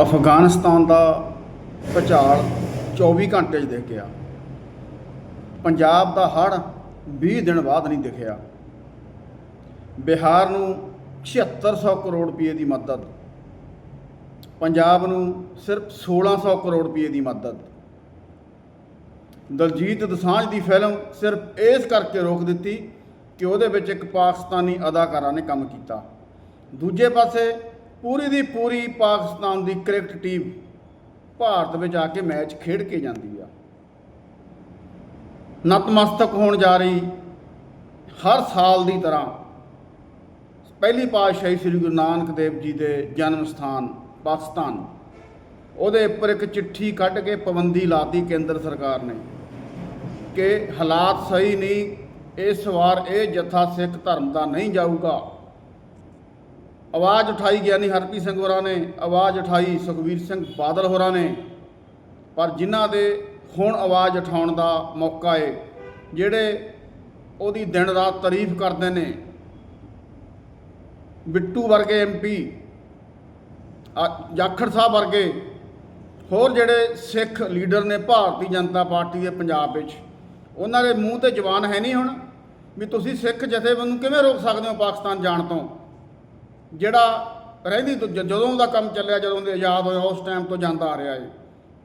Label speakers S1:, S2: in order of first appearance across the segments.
S1: ਅਫਗਾਨਿਸਤਾਨ ਦਾ ਭੁਚਾਲ 24 ਘੰਟੇ 'ਚ ਦਿਖ ਗਿਆ ਪੰਜਾਬ ਦਾ ਹੜ੍ਹ 20 ਦਿਨ ਬਾਅਦ ਨਹੀਂ ਦਿਖਿਆ। ਬਿਹਾਰ ਨੂੰ 7600 ਕਰੋੜ ਰੁਪਏ ਦੀ ਮਦਦ। ਪੰਜਾਬ ਨੂੰ ਸਿਰਫ 1600 ਕਰੋੜ ਰੁਪਏ ਦੀ ਮਦਦ। ਦਲਜੀਤ ਦਸਾਂਝ ਦੀ ਫਿਲਮ ਸਿਰਫ ਇਸ ਕਰਕੇ ਰੋਕ ਦਿੱਤੀ ਕਿ ਉਹਦੇ ਵਿੱਚ ਇੱਕ ਪਾਕਿਸਤਾਨੀ ਅਦਾਕਾਰਾ ਨੇ ਕੰਮ ਕੀਤਾ। ਦੂਜੇ ਪਾਸੇ ਪੂਰੀ ਦੀ ਪੂਰੀ ਪਾਕਿਸਤਾਨ ਦੀ ਕ੍ਰਿਕਟ ਟੀਮ ਭਾਰਤ ਵਿੱਚ ਆ ਕੇ ਮੈਚ ਖੇਡ ਕੇ ਜਾਂਦੀ ਆ। ਨਤਮਸਤਕ ਹੋਣ ਜਾ ਰਹੀ ਹਰ ਸਾਲ ਦੀ ਤਰ੍ਹਾਂ ਪਹਿਲੀ ਪਾਤਸ਼ਾਹੀ ਸ੍ਰੀ ਗੁਰੂ ਨਾਨਕ ਦੇਵ ਜੀ ਦੇ ਜਨਮ ਸਥਾਨ ਪਾਕਿਸਤਾਨ। ਉਹਦੇ ਉੱਪਰ ਇੱਕ ਚਿੱਠੀ ਕੱਢ ਕੇ ਪਾਬੰਦੀ ਲਾਤੀ ਕੇਂਦਰ ਸਰਕਾਰ ਨੇ ਕਿ ਹਾਲਾਤ ਸਹੀ ਨਹੀਂ, ਇਸ ਵਾਰ ਇਹ ਜਥਾ ਸਿੱਖ ਧਰਮ ਦਾ ਨਹੀਂ ਜਾਊਗਾ। ਆਵਾਜ਼ ਉਠਾਈ ਗਿਆਨੀ ਹਰਪ੍ਰੀਤ ਸਿੰਘ ਹੋਰਾਂ ਨੇ, ਆਵਾਜ਼ ਉਠਾਈ ਸੁਖਵੀਰ ਸਿੰਘ ਬਾਦਲ ਹੋਰਾਂ ਨੇ। ਪਰ ਜਿਨ੍ਹਾਂ ਦੇ ਹੁਣ ਆਵਾਜ਼ ਉਠਾਉਣ ਦਾ ਮੌਕਾ ਏ, ਜਿਹੜੇ ਉਹਦੀ ਦਿਨ ਰਾਤ ਤਾਰੀਫ ਕਰਦੇ ਨੇ, ਬਿੱਟੂ ਵਰਗੇ ਐਮਪੀ ਜਾਖੜ ਸਾਹਿਬ ਵਰਗੇ, ਹੋਰ ਜਿਹੜੇ ਸਿੱਖ ਲੀਡਰ ਨੇ ਭਾਰਤੀ ਜਨਤਾ ਪਾਰਟੀ ਦੇ ਪੰਜਾਬ ਵਿੱਚ, ਉਹਨਾਂ ਦੇ ਮੂੰਹ ਤੇ ਜ਼ਬਾਨ ਹੈ ਨਹੀਂ ਹੁਣ, ਵੀ ਤੁਸੀਂ ਸਿੱਖ ਜਥੇਬੰਦ ਨੂੰ ਕਿਵੇਂ ਰੋਕ ਸਕਦੇ ਹੋ ਪਾਕਿਸਤਾਨ ਜਾਣ ਤੋਂ? ਜਿਹੜਾ ਰਹਿੰਦੀ ਤੋਂ ਜ- ਜਦੋਂ ਦਾ ਕੰਮ ਚੱਲਿਆ, ਜਦੋਂ ਦੇ ਆਜ਼ਾਦ ਹੋਇਆ, ਉਸ ਟਾਈਮ ਤੋਂ ਜਾਂਦਾ ਆ ਰਿਹਾ ਏ।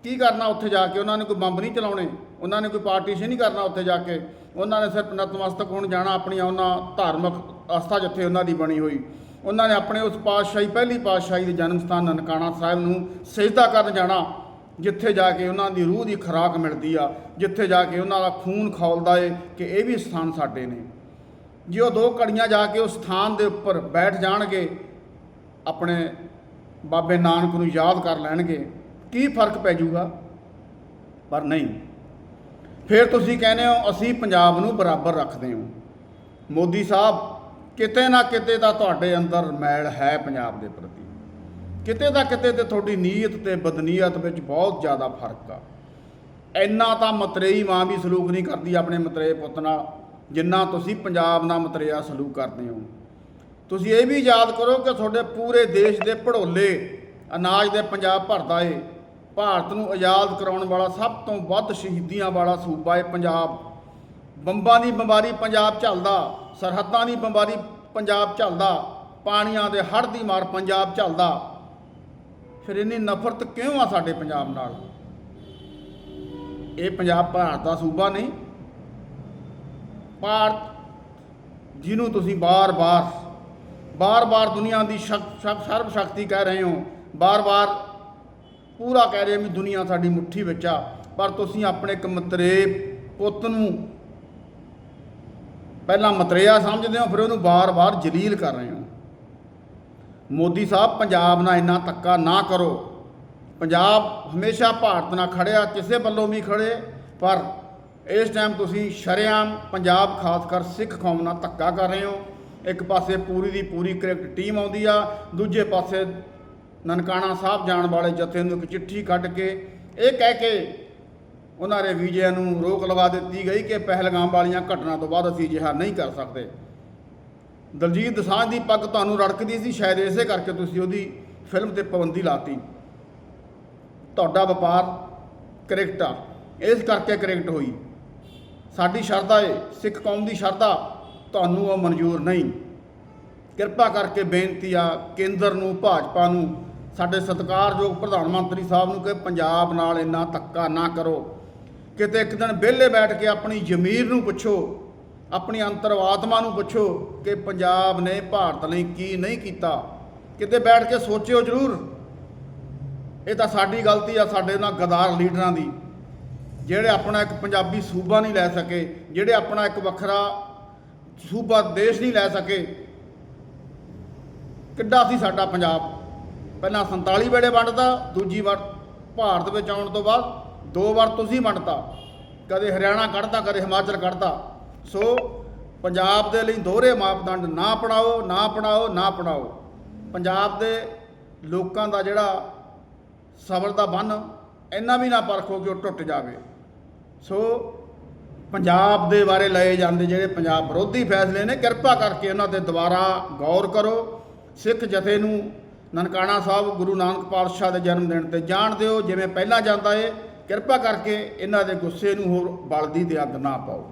S1: ਕੀ ਕਰਨਾ ਉੱਥੇ ਜਾ ਕੇ? ਉਹਨਾਂ ਨੇ ਕੋਈ ਬੰਬ ਨਹੀਂ ਚਲਾਉਣੇ। ਉਹਨਾਂ ਨੇ ਕੋਈ ਪਾਰਟੀਸ਼ਨ ਨਹੀਂ ਕਰਨਾ ਉੱਥੇ ਜਾ ਕੇ। ਉਹਨਾਂ ਨੇ ਸਿਰਫ ਨਤਮਸਤਕ ਹੋਣ ਜਾਣਾ, ਆਪਣੀਆਂ ਉਹਨਾਂ ਧਾਰਮਿਕ ਆਸਥਾ ਜਿੱਥੇ ਉਹਨਾਂ ਦੀ ਬਣੀ ਹੋਈ। ਉਹਨਾਂ ਨੇ ਆਪਣੇ ਉਸ ਪਾਤਸ਼ਾਹੀ, ਪਹਿਲੀ ਪਾਤਸ਼ਾਹੀ ਦੇ ਜਨਮ ਸਥਾਨ ਨਨਕਾਣਾ ਸਾਹਿਬ ਨੂੰ ਸਜਦਾ ਕਰਨ ਜਾਣਾ, ਜਿੱਥੇ ਜਾ ਕੇ ਉਹਨਾਂ ਦੀ ਰੂਹ ਦੀ ਖੁਰਾਕ ਮਿਲਦੀ ਆ, ਜਿੱਥੇ ਜਾ ਕੇ ਉਹਨਾਂ ਦਾ ਖੂਨ ਖੌਲਦਾ ਏ ਕਿ ਇਹ ਵੀ ਸਥਾਨ ਸਾਡੇ ਨੇ। ਜੇ ਉਹ ਦੋ ਘੜੀਆਂ ਜਾ ਕੇ ਉਸ ਸਥਾਨ ਦੇ ਉੱਪਰ ਬੈਠ ਜਾਣਗੇ, ਆਪਣੇ ਬਾਬੇ ਨਾਨਕ ਨੂੰ ਯਾਦ ਕਰ ਲੈਣਗੇ, ਕੀ ਫ਼ਰਕ ਪੈ ਜਾਊਗਾ? ਪਰ ਨਹੀਂ। ਫਿਰ ਤੁਸੀਂ ਕਹਿੰਦੇ ਹੋ, ਅਸੀਂ ਪੰਜਾਬ ਨੂੰ ਬਰਾਬਰ ਰੱਖਦੇ ਹਾਂ। ਮੋਦੀ ਸਾਹਿਬ, ਕਿਤੇ ਨਾ ਕਿਤੇ ਤਾਂ ਤੁਹਾਡੇ ਅੰਦਰ ਮੈਲ ਹੈ ਪੰਜਾਬ ਦੇ ਪ੍ਰਤੀ। ਕਿਤੇ ਨਾ ਕਿਤੇ ਤੇ ਤੁਹਾਡੀ ਨੀਅਤ ਤੇ ਬਦਨੀਅਤ ਵਿੱਚ ਬਹੁਤ ਜ਼ਿਆਦਾ ਫ਼ਰਕ ਆ। ਇੰਨਾ ਤਾਂ ਮਤਰੇਈ ਮਾਂ ਵੀ ਸਲੂਕ ਨਹੀਂ ਕਰਦੀ ਆਪਣੇ ਮਤਰੇਏ ਪੁੱਤ ਨਾਲ। ਜਿੰਨਾ ਤੁਸੀਂ ਪੰਜਾਬ ਨਾਲ ਮਤਰੇਆ ਸਲੂਕ ਕਰਦੇ ਹੋ। ਤੁਸੀਂ ਇਹ ਵੀ ਯਾਦ ਕਰੋ ਕਿ ਤੁਹਾਡੇ ਪੂਰੇ ਦੇਸ਼ ਦੇ ਭੜੋਲੇ, ਅਨਾਜ ਦੇ ਪੰਜਾਬ ਭਰਦਾ ਏ। ਭਾਰਤ ਨੂੰ ਆਜ਼ਾਦ ਕਰਾਉਣ ਵਾਲਾ ਸਭ ਤੋਂ ਵੱਧ ਸ਼ਹੀਦੀਆਂ ਵਾਲਾ ਸੂਬਾ ਏ ਪੰਜਾਬ। ਬੰਬਾਂ ਦੀ ਬਿਮਾਰੀ ਪੰਜਾਬ ਝੱਲਦਾ, ਸਰਹੱਦਾਂ ਦੀ ਬਿਮਾਰੀ ਪੰਜਾਬ ਝੱਲਦਾ, ਪਾਣੀਆਂ ਦੇ ਹੜ੍ਹ ਦੀ ਮਾਰ ਪੰਜਾਬ ਝੱਲਦਾ। ਫਿਰ ਇੰਨੀ ਨਫ਼ਰਤ ਕਿਉਂ ਆ ਸਾਡੇ ਪੰਜਾਬ ਨਾਲ? ਇਹ ਪੰਜਾਬ ਭਾਰਤ ਦਾ ਸੂਬਾ ਨਹੀਂ ਭਾਰਤ ਜਿਹਨੂੰ ਤੁਸੀਂ ਬਾਰ-ਬਾਰ ਬਾਰ-ਬਾਰ ਦੁਨੀਆ ਦੀ ਸ਼ਕ- ਸ਼ਕ- ਸਰਬ ਸ਼ਕਤੀ ਕਹਿ ਰਹੇ ਹੋ ਬਾਰ-ਬਾਰ ਪੂਰਾ ਕਹਿ ਰਹੇ ਹੋ ਵੀ ਦੁਨੀਆ ਸਾਡੀ ਮੁੱਠੀ ਵਿੱਚ ਆ, ਪਰ ਤੁਸੀਂ ਆਪਣੇ ਇੱਕ ਮਤਰੇ ਪੁੱਤ ਨੂੰ ਪਹਿਲਾਂ ਮਤਰੇਆ ਸਮਝਦੇ ਹੋ, ਫਿਰ ਉਹਨੂੰ ਬਾਰ-ਬਾਰ ਜਲੀਲ ਕਰ ਰਹੇ ਹੋ। ਮੋਦੀ ਸਾਹਿਬ, ਪੰਜਾਬ ਨਾਲ ਇੰਨਾ ਧੱਕਾ ਨਾ ਕਰੋ। ਪੰਜਾਬ ਹਮੇਸ਼ਾ ਭਾਰਤ ਨਾਲ ਖੜਿਆ, ਕਿਸੇ ਵੱਲੋਂ ਵੀ ਖੜੇ, ਪਰ ਇਸ ਟਾਈਮ ਤੁਸੀਂ ਸ਼ਰੇਆਮ ਪੰਜਾਬ ਖਾਸ ਕਰ ਸਿੱਖ ਕੌਮ ਨਾਲ ਧੱਕਾ ਕਰ ਰਹੇ ਹੋ। ਇੱਕ ਪਾਸੇ ਪੂਰੀ ਦੀ ਪੂਰੀ ਕ੍ਰਿਕਟ ਟੀਮ ਆਉਂਦੀ ਆ, ਦੂਜੇ ਪਾਸੇ ਨਨਕਾਣਾ ਸਾਹਿਬ ਜਾਣ ਵਾਲੇ ਜਥੇ ਨੂੰ ਇੱਕ ਚਿੱਠੀ ਕੱਢ ਕੇ ਇਹ ਕਹਿ ਕੇ ਉਹਨਾਂ ਦੇ ਵੀਜਿਆਂ ਨੂੰ ਰੋਕ ਲਵਾ ਦਿੱਤੀ ਗਈ ਕਿ ਪਹਿਲਗਾਮ ਵਾਲੀਆਂ ਘਟਨਾ ਤੋਂ ਬਾਅਦ ਅਸੀਂ ਅਜਿਹਾ ਨਹੀਂ ਕਰ ਸਕਦੇ। ਦਲਜੀਤ ਦਸਾਂਝ ਦੀ ਪੱਗ ਤੁਹਾਨੂੰ ਰੜਕਦੀ ਸੀ, ਸ਼ਾਇਦ ਇਸੇ ਕਰਕੇ ਤੁਸੀਂ ਉਹਦੀ ਫਿਲਮ ਤੇ ਪਾਬੰਦੀ ਲਾਤੀ। ਤੁਹਾਡਾ ਵਪਾਰ ਕ੍ਰਿਕਟ ਆ। ਇਸ ਕਰਕੇ ਕ੍ਰਿਕਟ ਹੋਈ। ਸਾਡੀ ਸ਼ਰਧਾ ਏ, ਸਿੱਖ ਕੌਮ ਦੀ ਸ਼ਰਧਾ, ਤੁਹਾਨੂੰ ਉਹ ਮਨਜ਼ੂਰ ਨਹੀਂ। ਕਿਰਪਾ ਕਰਕੇ ਬੇਨਤੀ ਆ, ਕੇਂਦਰ ਨੂੰ, ਭਾਜਪਾ ਨੂੰ, ਸਾਡੇ ਸਤਿਕਾਰਯੋਗ ਪ੍ਰਧਾਨ ਮੰਤਰੀ ਸਾਹਿਬ ਨੂੰ ਕਿ ਪੰਜਾਬ ਨਾਲ ਇੰਨਾ ਧੱਕਾ ਨਾ ਕਰੋ। ਕਿਤੇ ਇੱਕ ਦਿਨ ਵਿਹਲੇ ਬੈਠ ਕੇ ਆਪਣੀ ਜ਼ਮੀਰ ਨੂੰ ਪੁੱਛੋ, ਆਪਣੀ ਅੰਤਰਆਤਮਾ ਨੂੰ ਪੁੱਛੋ ਕਿ ਪੰਜਾਬ ਨੇ ਭਾਰਤ ਲਈ ਕੀ ਨਹੀਂ ਕੀਤਾ। ਕਿਤੇ ਬੈਠ ਕੇ ਸੋਚਿਓ ਜ਼ਰੂਰ। ਇਹ ਤਾਂ ਸਾਡੀ ਗਲਤੀ ਆ, ਸਾਡੇ ਨਾਲ ਗਦਾਰ ਲੀਡਰਾਂ ਦੀ। ਜਿਹੜੇ ਆਪਣਾ ਇੱਕ ਪੰਜਾਬੀ ਸੂਬਾ ਨਹੀਂ ਲੈ ਸਕੇ, ਜਿਹੜੇ ਆਪਣਾ ਇੱਕ ਵੱਖਰਾ ਸੂਬਾ ਦੇਸ਼ ਨਹੀਂ ਲੈ ਸਕੇ, ਕਿੱਡਾ ਸੀ ਸਾਡਾ ਪੰਜਾਬ? ਪਹਿਲਾਂ 47 ਵੇਲੇ ਵੰਡਦਾ ਦੂਜੀ ਵਾਰ ਭਾਰਤ ਵਿੱਚ ਆਉਣ ਤੋਂ ਬਾਅਦ ਦੋ ਵਾਰ ਤੁਸੀਂ ਵੰਡਤਾ। ਕਦੇ ਹਰਿਆਣਾ ਕੱਢਦਾ ਕਦੇ ਹਿਮਾਚਲ ਕੱਢਦਾ ਸੋ ਪੰਜਾਬ ਦੇ ਲਈ ਦੋਹਰੇ ਮਾਪਦੰਡ ਨਾ ਅਪਣਾਓ ਨਾ ਅਪਣਾਓ ਨਾ ਅਪਣਾਓ। ਪੰਜਾਬ ਦੇ ਲੋਕਾਂ ਦਾ ਜਿਹੜਾ ਸਬਰ ਦਾ ਬੰਨ, ਇੰਨਾ ਵੀ ਨਾ ਪਰਖੋ ਕਿ ਉਹ ਟੁੱਟ ਜਾਵੇ। ਸੋ ਪੰਜਾਬ ਦੇ ਬਾਰੇ ਲਏ ਜਾਂਦੇ ਜਿਹੜੇ ਪੰਜਾਬ ਵਿਰੋਧੀ ਫੈਸਲੇ ਨੇ, ਕਿਰਪਾ ਕਰਕੇ ਉਹਨਾਂ ਤੇ ਦੁਬਾਰਾ ਗੌਰ ਕਰੋ। ਸਿੱਖ ਜਥੇ ਨੂੰ ਨਨਕਾਣਾ ਸਾਹਿਬ ਗੁਰੂ ਨਾਨਕ ਪਾਤਸ਼ਾਹ ਦੇ ਜਨਮ ਦਿਨ ਤੇ ਜਾਣ ਦਿਓ, ਜਿਵੇਂ ਪਹਿਲਾਂ ਜਾਂਦਾ ਏ। ਕਿਰਪਾ ਕਰਕੇ ਇਹਨਾਂ ਦੇ ਗੁੱਸੇ ਨੂੰ ਹੋਰ ਬਲਦੀ ਦੇ ਅੱਗ ਨਾ ਪਾਓ।